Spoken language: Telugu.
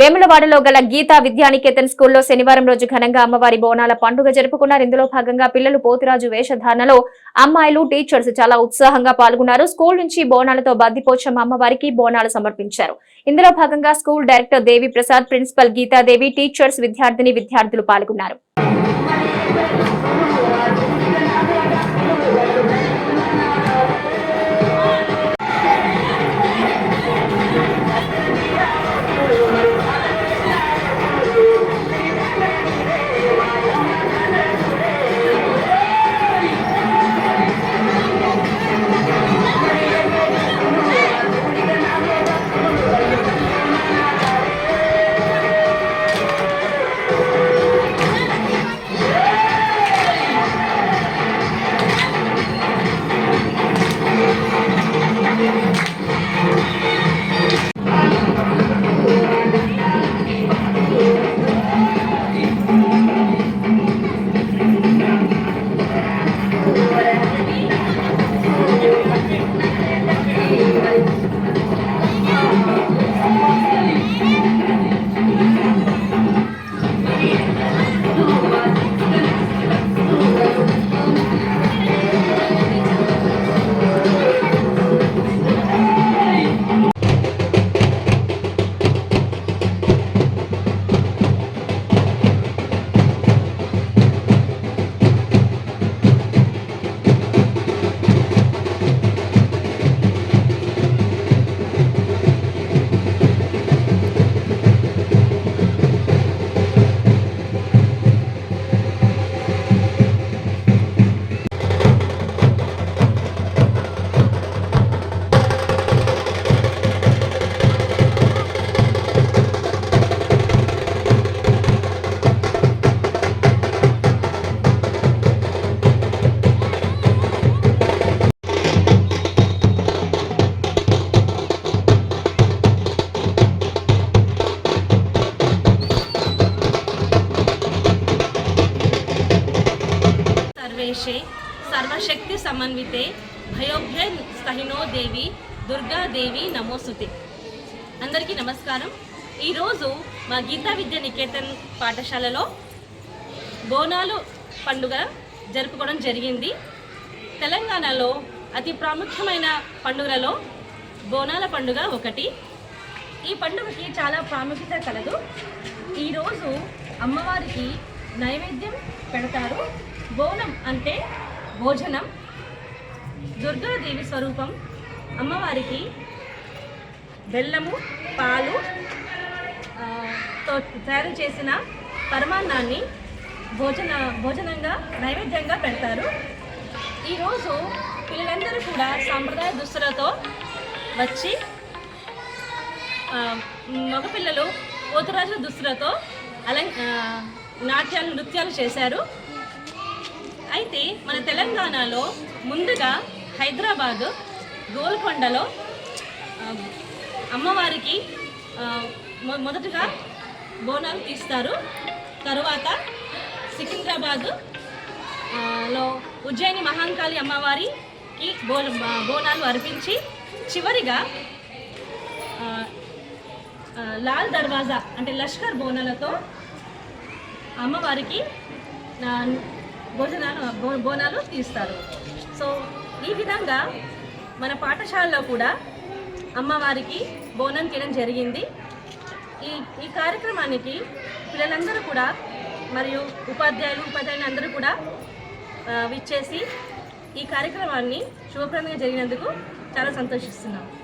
వేములవాడలో గల గీతా విద్యానికేతన్ స్కూల్లో శనివారం రోజు ఘనంగా అమ్మవారి బోనాల పండుగ జరుపుకున్నారు. ఇందులో భాగంగా పిల్లలు పోతురాజు వేషధారణలో అమ్మాయిలు టీచర్స్ చాలా ఉత్సాహంగా పాల్గొన్నారు. స్కూల్ నుంచి బోనాలతో బద్దిపోచమ్మ అమ్మవారికి బోనాలు సమర్పించారు. ఇందులో భాగంగా school director Devi Prasad principal Geethadevi teachers విద్యార్థిని విద్యార్థులు పాల్గొన్నారు. సర్వేషే సర్వశక్తి సమన్వితే భయోభ్య సహినో దేవి దుర్గాదేవి నమోస్తుతే అందరికీ నమస్కారం. ఈరోజు మా గీతా విద్య నికేతన్ పాఠశాలలో బోనాలు పండుగ జరుపుకోవడం జరిగింది. తెలంగాణలో అతి ప్రాముఖ్యమైన పండుగలలో బోనాల పండుగ ఒకటి. ఈ పండుగకి చాలా ప్రాముఖ్యత కలదు. ఈరోజు అమ్మవారికి నైవేద్యం పెడతారు. బోనం అంటే భోజనం. దుర్గాదేవి స్వరూపం. అమ్మవారికి బెల్లము పాలు తో తయారు చేసిన పరమాన్నాన్ని భోజన భోజనంగా నైవేద్యంగా పెడతారు. ఈరోజు పిల్లలందరూ కూడా సాంప్రదాయ దుస్తులతో వచ్చి మగపిల్లలు పోతురాజుల దుస్తులతో అలం నాట్యాలు నృత్యాలు చేశారు. అయితే మన తెలంగాణలో ముందుగా హైదరాబాదు గోల్కొండలో అమ్మవారికి మొ- మొదటగా బోనాలు తీస్తారు. తరువాత సికింద్రాబాదు లో ఉజ్జయిని మహాంకాళి అమ్మవారికి బో బోనాలు అర్పించి చివరిగా లాల్ దర్వాజా అంటే లష్కర్ బోనాలతో అమ్మవారికి భోజనాలు బో- బోనాలు తీస్తారు. సో ఈ విధంగా మన పాఠశాలలో కూడా అమ్మవారికి బోనం తీయడం జరిగింది. ఈ ఈ కార్యక్రమానికి పిల్లలందరూ కూడా మరియు ఉపాధ్యాయులు ఉపాధ్యాయులు అందరూ కూడా విచ్చేసి ఈ కార్యక్రమాన్ని శుభప్రదంగా జరిగినందుకు చాలా సంతోషిస్తున్నాం.